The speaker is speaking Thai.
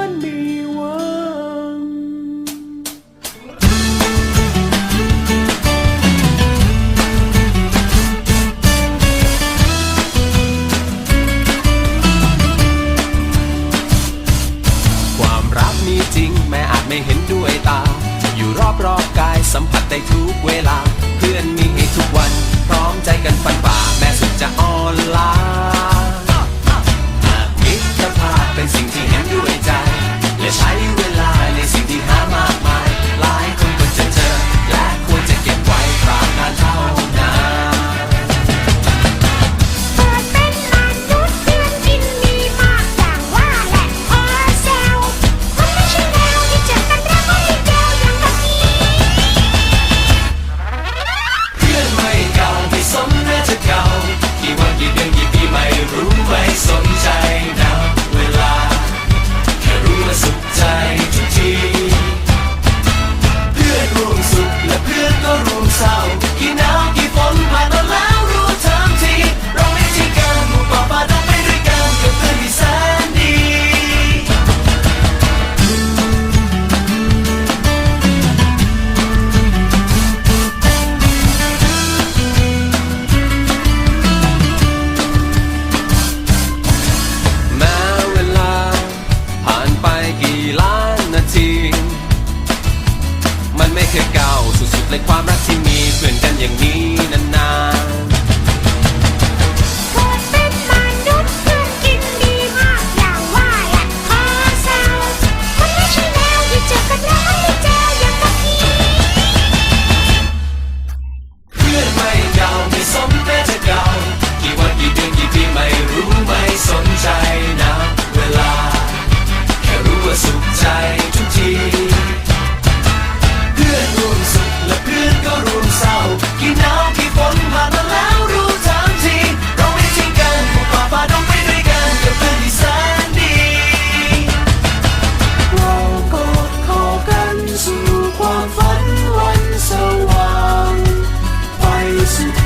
น กมีจริง แม้อาจไม่เห็นด้วยตา อยู่รอบรอบกายสัมผัสได้ทุกเวลา เพื่อนมีให้ทุกวัน พร้อมใจกันฟันฝ่าแม้สุด เลยความรักที่มีเพื่อนกันอย่างนี้นานๆ เกิเป็นมนุษย์เพื่อนกินดีมากอย่างว่าแหละพอเศร้ามัไม่ใช่แนวที่เจอกันแล้วไม่เจออย่างนี้เพื่อนไม่เก่าไม่สมแม้จะเก่า กี่วันกี่เดือนกี่ปีไม่รู้ไม่สนใจนะ เวลา แค่รู้ว่าสุขใจ สู่ความฝันวันสว่าง ไปสู่